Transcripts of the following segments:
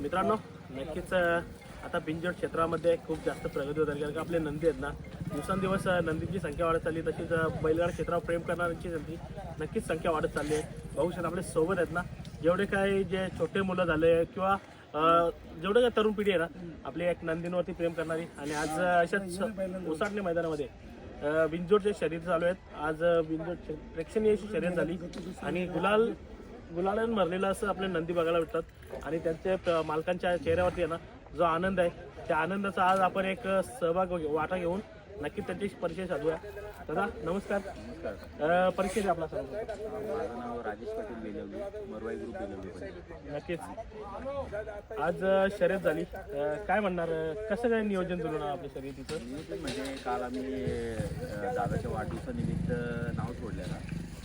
मित्रांनो नक्कीच आता बिंजोड क्षेत्रामध्ये खूप जास्त प्रगती होत आहे कारण का आपले नंदी आहेत ना दिवसांदिवस नंदीची संख्या वाढत चालली तशीच बैलगाड क्षेत्रावर प्रेम करणाऱ्यांची नंदी नक्कीच संख्या वाढत चालली आहे. बघू शकता आपले सोबत आहेत ना जेवढे काही जे छोटे मुलं झाले किंवा जेवढे काही तरुण पिढी आहे ना आपली एक नंदींवरती प्रेम करणारी आणि आज अशाच ओसाडणे मैदानामध्ये बिंजोडचे शरीर चालू आहेत. आज बिंजोड प्रेक्षणीय शरीर झाली आणि गुलाल गुलालन भरलेलं असं आपल्या नंदी बघायला भेटतात. आणि त्यांच्या मालकांच्या चेहऱ्यावरती आहे ना जो आनंद आहे त्या आनंदाचा आज आपण एक सहभाग वाटा घेऊन नक्की त्यांच्याशी परिचय साधूया. दादा नमस्कार. परिचय द्या आपला माझं नाव राजेश पाटील बेलवली मरवाई ग्रुप बेलवली पण नक्कीच. आज शर्यत झाली. काय म्हणणार कसं काय नियोजन जुळून आपल्या शर्यतीचं? नियोजन म्हणजे काल आम्ही दादाच्या वाढदिवसानिमित्त नाव सोडलेला.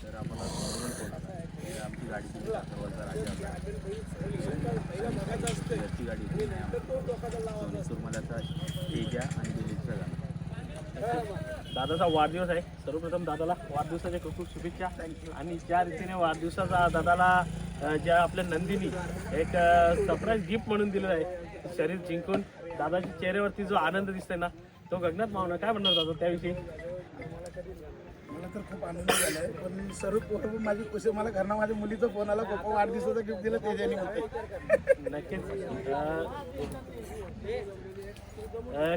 तर आम्हाला फोन आला आमची गाडी राजा होता घरची गाडी होती सोनी सुरमल्याचा तेजा आणि दिलीपचा गाणं दादाचा वाढदिवस आहे. सर्वप्रथम दादाला वाढदिवसाच्या खूप खूप शुभेच्छा. आणि ज्या रीतीने वाढदिवसाचा दादाला ज्या आपल्या नंदिनी एक सरप्राईज गिफ्ट म्हणून दिलेलं आहे शरीर जिंकून दादाच्या चेहऱ्यावरती जो आनंद दिसतोय ना तो गगनात मावना काय म्हणणार दादा त्याविषयी? तर खूप आनंद झालाय. पण सर्व पोरं पण माझी खुशी मला घरना माझ्या मुलीचा फोन आला. पप्पा वाढदिवसाचा गिफ्ट दिलं त्याच्याने म्हणते. नक्कीच.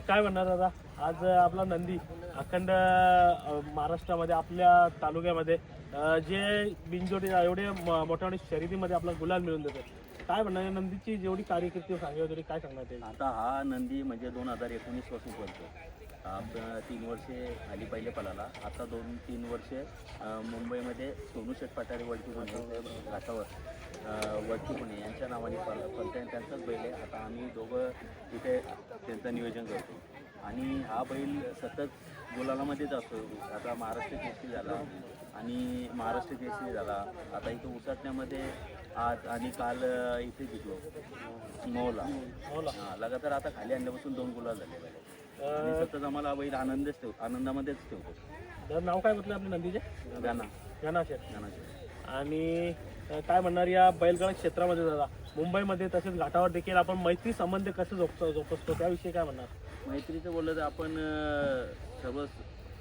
काय म्हणणार दादा? आज आपला नंदी अखंड महाराष्ट्रामध्ये आपल्या तालुक्यामध्ये जे बिनजोडी एवढे मोठ्या मोठ्या शर्यतीमध्ये आपला गुलाल मिळून देतो काय म्हणणार नंदीची जेवढी कार्यकिर्ती सांगितली तरी काय सांगणार ते आता हा नंदी म्हणजे दोन हजार एकोणीसपासून पळतो तीन वर्षे आली पहिले पळाला आता दोन तीन वर्षे अ, मुंबईमध्ये सोनू शेठ पठारे वडकी पुणे घाटावर अ, वडकी पुणे यांच्या नावाने पळ पळते आणि त्यांचाच बैल आहे. आता आम्ही दोघं तिथे त्यांचं नियोजन करतो. आणि हा बैल सतत गुलालामध्येच असतो. आता महाराष्ट्र केसरी झाला आणि महाराष्ट्र केसरी झाला. आता इथं उसाटण्यामध्ये आज आणि काल इथे जिंकलो मौला. मौला. हा, लगातार आता खाली आणल्यापासून दोन गुलाल झाले. आणि सतत आम्हाला बैल आनंदच ठेव आनंदामध्येच ठेवतो. तर नाव काय म्हटलं आपल्या नंदीचे? गाणा. गाणा शेठ. गाणा आणि अं, काय म्हणणार या बैलगाडा क्षेत्रामध्ये दादा? मुंबईमध्ये तसेच घाटावर देखील आपण मैत्री संबंध कसे जोपतो जोपसतो? त्याविषयी काय म्हणणार? मैत्रीचं बोललं तर आपण अं, सर्व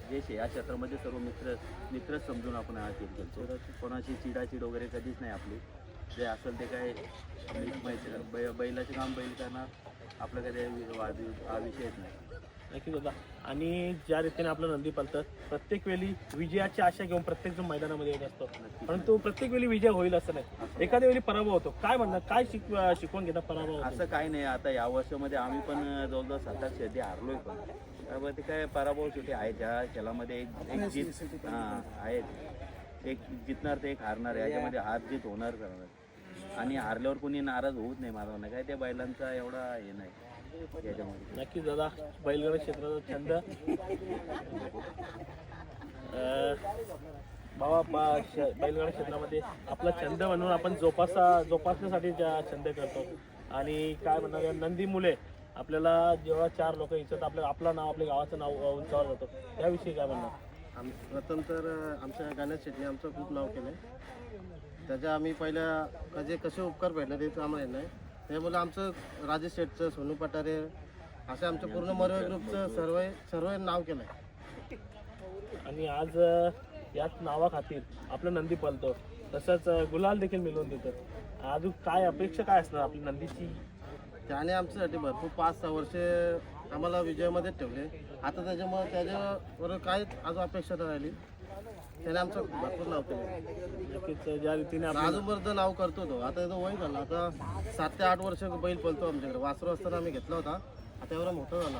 जे शे- या क्षेत्रामध्ये सर्व मित्र मित्रच समजून आपण हा खेळ खेळतो. कोणाची चिडाचिड वगैरे कधीच नाही आपली. जे असेल ते काय मैत्री बै बैलाचे काम बैल करणार. आपलं काही वाद हा विषयच नाही. नक्कीच दादा. आणि ज्या रीतीने आपलं नंदी पलतं प्रत्येक वेळी विजयाची आशा घेऊन प्रत्येक जण मैदानामध्ये येत असतो. परंतु प्रत्येक वेळी विजय होईल असं नाही. एखाद्या वेळी पराभव होतो. काय म्हणणार काय शिक शिकवून घेता पराभव होतो? असं काही नाही. आता या वर्षामध्ये आम्ही पण जवळजवळ सात आठ शेती हारलोय पण. त्यामुळे ते काय पराभव शेवटी आहे. ज्या खेळामध्ये एक एक जीत हां आहेत. एक जितणार ते एक हारणार आहे. याच्यामध्ये हार जीत होणार करणार आणि हारल्यावर कोणी नाराज होऊच नाही माझा काय त्या बैलांचा एवढा हे नाही. याच्यामध्ये. नक्कीच दादा बैलगाडा क्षेत्राचा छंद. अं, बाबा बैलगाडा क्षेत्रामध्ये आपला छंद म्हणून आपण जोपासा जोपासण्यासाठी ज्या छंद करतो. आणि काय म्हणणार या नंदी मुले आपल्याला जेव्हा चार लोक इच्छित आपल्या आपलं नाव आपल्या गावाचं नाव उंचावर जातं. त्याविषयी काय म्हणणार? आम प्रथम तर आमच्या गाण्यात शेटने आमचं खूप नाव केलं आहे त्याच्या आम्ही पहिल्या कसे कसे उपकार भेटले ते आम्हाला नाही. त्यामुळे आमचं राजेश शेटचं सोनू पटारे असं आमचं पूर्ण मरवे ग्रुपचं सर्व सर्व नाव केलं आहे आणि आज याच नावाखातीर आपलं नंदी पलतो तसंच गुलाल देखील मिळवून देतं. अजून काय अपेक्षा काय असणार आपली नंदीची? त्याने आमच्यासाठी भरपूर पाच सहा वर्षे आम्हाला विजयामध्येच ठेवले. आता त्याच्यामुळे त्याच्यावर काय अजून अपेक्षा राहिली? त्याने आमचं भरपूर नाव केलं. नक्कीच ज्या रीतीने आपण अजूनपर्यंत नाव करतो तो. आता तो वय झाला. आता सात ते आठ वर्ष बैल पळतो आमच्याकडे. वासरू असताना आम्ही घेतला होता. आता एवढा मोठा झाला.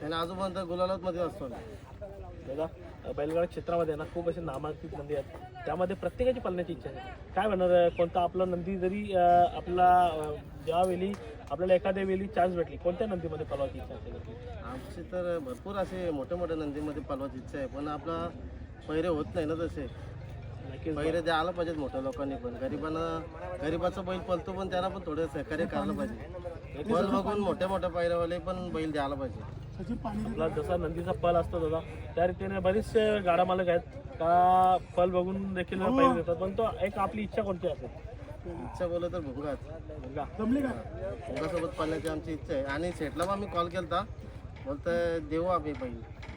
त्याने आजोपर्यंत गुलालात मध्ये असतो. दादा बैलगाडा क्षेत्रामध्ये ना खूप असे नामांकित नंदी आहेत. त्यामध्ये प्रत्येकाची पालण्याची इच्छा आहे. काय म्हणणार कोणता आपला नंदी जरी आपला ज्यावेळी आपल्याला एखाद्या वेळी चान्स भेटली कोणत्या नंदीमध्ये पळवायची इच्छा असेल? आमची तर भरपूर असे मोठ्या मोठ्या नंदीमध्ये पालवायची इच्छा आहे. पण आपला पैरे होत नाही ना तसे. पैरे द्यायला पाहिजेत मोठ्या लोकांनी पण. गरिबांना गरिबाचा बैल पळतो पण त्याला पण थोडं सहकार्य करायला पाहिजे. बैल बघून मोठ्या मोठ्या पैऱ्यावाले पण बैल द्यायला पाहिजे. आपला जसा नंदीचा पल असतो दादा त्या रीतीने बरेचसे गाडा मालक आहेत का पल बघून देखील पैसे देतात. पण तो एक आपली इच्छा कोणती असेल इच्छा बोललं तर भुंगाच भुंगासोबत पाळण्याची आमची इच्छा आहे. आणि शेटला पण आम्ही कॉल केलता. बोलतोय देऊ आम्ही बैल.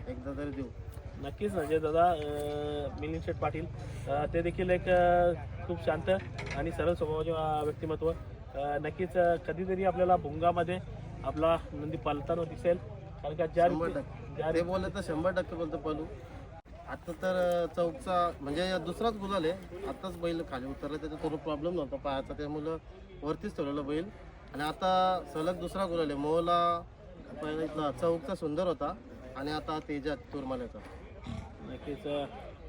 एकदा तरी देऊ. नक्कीच म्हणजे दादा मिलिंद शेठ पाटील ते देखील एक खूप शांत आणि सरळ स्वभावाचे व्यक्तिमत्व. नक्कीच कधीतरी आपल्याला भुंगामध्ये आपला नंदी पालताना दिसेल. कारण का ज्या ज्या ते बोलले तर शंभर टक्के बोलतो पलू. आता तर चौकचा म्हणजे दुसराच गुलाल आहे. आताच बैल खाली उतरला त्याचा थोडा प्रॉब्लेम नव्हता पायाचा. त्यामुळं वरतीच ठेवलेलं बैल. आणि आता सलग दुसरा गुलाल आहे. मोहला पहिला चौकचा सुंदर होता. आणि आता तेजात तुरमाल्याचा नक्कीच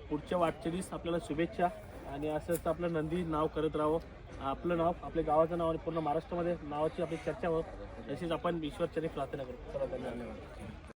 पुढच्या वाटचालीस आपल्याला शुभेच्छा. आणि असंच आपलं नंदी नाव करत राहावं. आपलं नाव आपल्या गावाचं नाव आणि पूर्ण महाराष्ट्रामध्ये नावाची आपली चर्चा व्हावं. तशीच आपण ईश्वरचरी प्रार्थना करू. चला धन्यवाद.